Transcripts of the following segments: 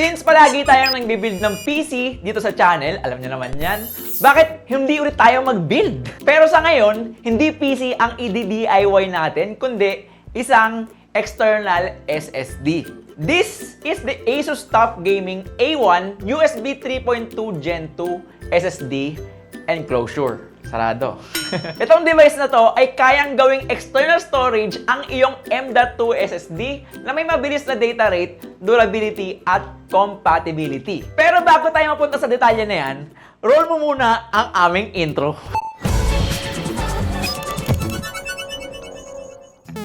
Since palagi tayong nagbibuild ng PC dito sa channel, alam niyo naman yan, bakit hindi ulit tayo mag-build? Pero sa ngayon, hindi PC ang i-DIY natin, kundi isang external SSD. This is the Asus TUF Gaming A1 USB 3.2 Gen 2 SSD enclosure. Sarado. Itong device na to ay kayang gawing external storage ang iyong M.2 SSD na may mabilis na data rate, durability, at compatibility. Pero bago tayo mapunta sa detalye na yan, roll mo muna ang aming intro.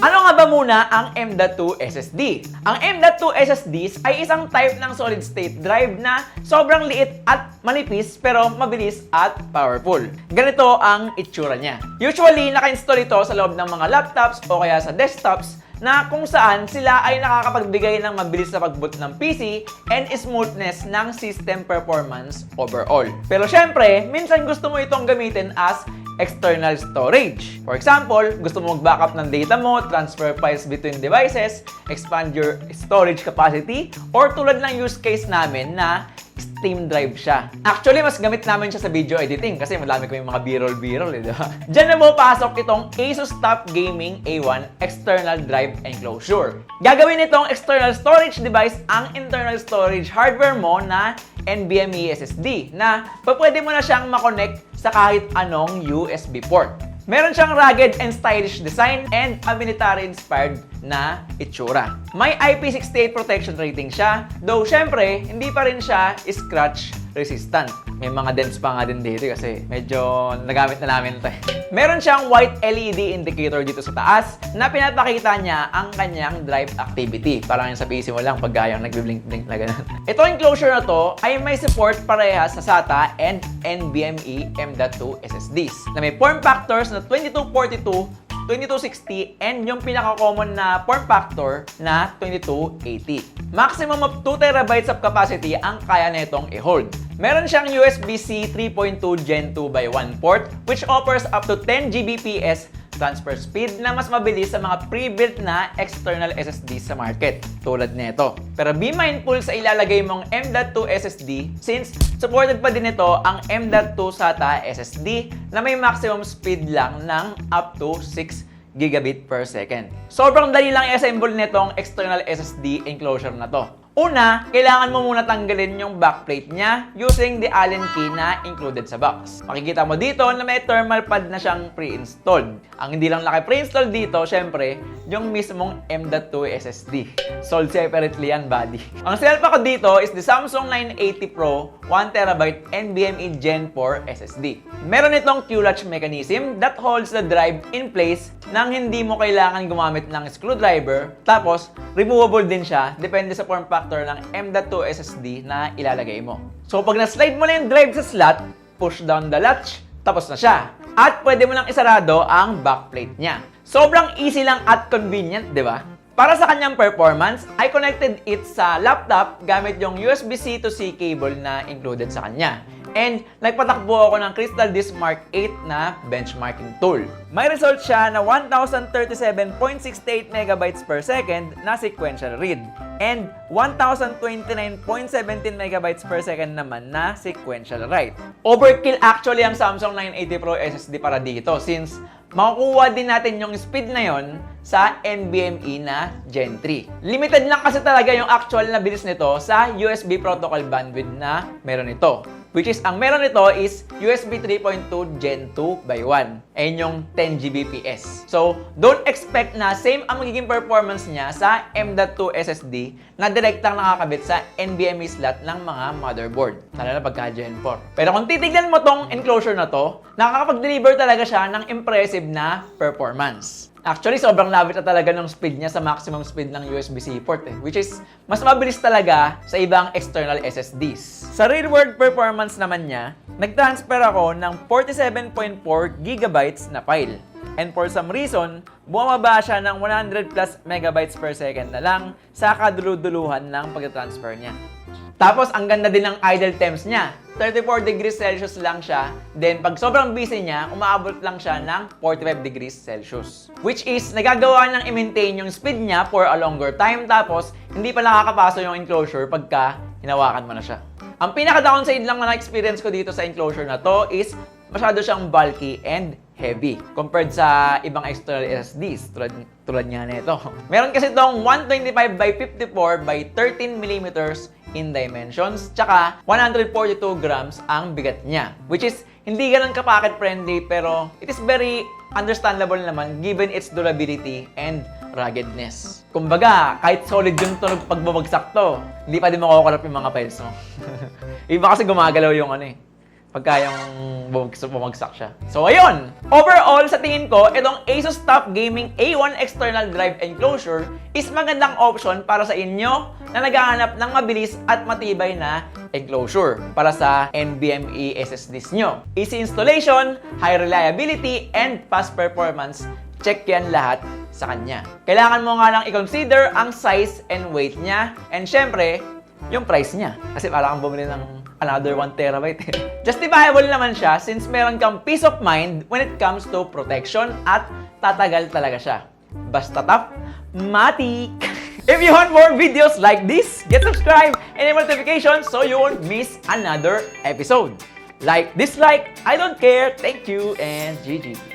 Ano nga ba muna ang M.2 SSD? Ang M.2 SSDs ay isang type ng solid-state drive na sobrang liit at manipis pero mabilis at powerful. Ganito ang itsura niya. Usually, naka-install ito sa loob ng mga laptops o kaya sa desktops na kung saan sila ay nakakapagbigay ng mabilis na pagboot ng PC and smoothness ng system performance overall. Pero syempre, minsan gusto mo itong gamitin as external storage. For example, gusto mo mag-backup ng data mo, transfer files between devices, expand your storage capacity, or tulad ng use case namin na Steam drive siya. Actually, mas gamit namin siya sa video editing kasi madami kami mga b-roll eh, di ba? Diyan na mo pasok itong Asus TUF Gaming A1 External Drive Enclosure. Gagawin itong external storage device ang internal storage hardware mo na NVMe SSD na pwede mo na siyang makonect sa kahit anong USB port. Meron siyang rugged and stylish design and a military-inspired na itsura. May IP68 protection rating siya, though syempre, hindi pa rin siya scratch resistant. May mga dents pa nga din dito kasi medyo nagamit na namin ito. eh. Meron siyang white LED indicator dito sa taas na pinapakita niya ang kanyang drive activity. Parang yung sa PC mo lang pag gayang nagbiblink-blink na ganun. Ito enclosure na to ay may support parehas sa SATA and NVMe M.2 SSDs na may form factors na 2242 2260 and yung pinaka-common na form factor na 2280. Maximum of 2 terabytes of capacity ang kaya nitong i-hold. Meron siyang USB-C 3.2 Gen 2 by 1 port which offers up to 10 Gbps transfer speed na mas mabilis sa mga pre-built na external SSD sa market, tulad nito. Pero be mindful sa ilalagay mong M.2 SSD since supported pa din ito ang M.2 SATA SSD na may maximum speed lang ng up to 6 gigabit per second. Sobrang dali lang i-assemble nitong external SSD enclosure na to. Una, kailangan mo muna tanggalin yung backplate niya using the Allen key na included sa box. Makikita mo dito na may thermal pad na siyang pre-installed. Ang hindi lang naka-pre-install dito, syempre, yung mismong M.2 SSD. Sold separately yan, buddy. Ang self ako dito is the Samsung 980 Pro 1TB NVMe Gen 4 SSD. Meron itong Q-latch mechanism that holds the drive in place nang hindi mo kailangan gumamit ng screwdriver. Tapos, removable din siya depende sa form factor ng M.2 SSD na ilalagay mo. So, pag na-slide mo na yung drive sa slot, push down the latch, tapos na siya. At pwede mo nang isarado ang backplate niya. Sobrang easy lang at convenient, di ba? Para sa kanyang performance, I connected it sa laptop gamit yung USB-C to C cable na included sa kanya. And nagpatakbo ako ng Crystal Disk Mark 8 na benchmarking tool. May result siya na 1037.68 megabytes per second na sequential read and 1029.17 megabytes per second naman na sequential write. Overkill actually ang Samsung 980 Pro SSD para dito since makukuha din natin yung speed na yon sa NVMe na Gen 3. Limited lang kasi talaga yung actual na bilis nito sa USB protocol bandwidth na meron ito. Which is, ang meron nito is USB 3.2 Gen 2 by 1. Ayun yung 10 Gbps. So, don't expect na same ang magiging performance niya sa M.2 SSD na direktang nakakabit sa NVMe slot ng mga motherboard. Lalo na pagka Gen 4. Pero kung titignan mo tong enclosure na to, nakakapag-deliver talaga siya ng impressive na performance. Actually, sobrang labit na talaga ng speed niya sa maximum speed ng USB-C port eh. Which is, mas mabilis talaga sa ibang external SSDs. Sa real-world performance naman niya, nag-transfer ako ng 47.4 gigabytes na file. And for some reason, bumaba siya ng 100 plus megabytes per second na lang sa kaduluduluhan ng pag-transfer niya. Tapos, ang ganda din ng idle temps niya. 34 degrees Celsius lang siya. Then, pag sobrang busy niya, umaabot lang siya ng 45 degrees Celsius. Which is, nagagawa niyang i-maintain yung speed niya for a longer time. Tapos, hindi pa nakakapaso yung enclosure pagka hinawakan mo na siya. Ang pinaka-downside lang na na-experience ko dito sa enclosure na to is masyado siyang bulky and heavy compared sa ibang external SSDs tulad, tulad nga nito. Meron kasi itong 125 by 54 by 13 millimeters in dimensions, tsaka 142 grams ang bigat niya, which is hindi ganun ka-pocket friendly pero it is very understandable naman given its durability and ruggedness. Kumbaga, kahit solid yung tunog pag bumagsak to, hindi pa din makukulap yung mga files mo. Iba kasi gumagalaw yung ano eh pagka yung bumagsak, bumagsak siya. So, ayun! Overall, sa tingin ko, itong Asus TUF Gaming A1 External Drive Enclosure is magandang option para sa inyo na naghahanap ng mabilis at matibay na enclosure para sa NVMe SSDs nyo. Easy installation, high reliability, and fast performance. Check yan lahat sa kanya. Kailangan mo nga lang i-consider ang size and weight niya. And syempre, yung price niya. Kasi para kang bumili ng another 1 terabyte. Justifiable naman siya since meron kang peace of mind when it comes to protection at tatagal talaga siya. Basta tough, matik! If you want more videos like this, get subscribed and enable notifications so you won't miss another episode. Like, dislike, I don't care, thank you, and GG.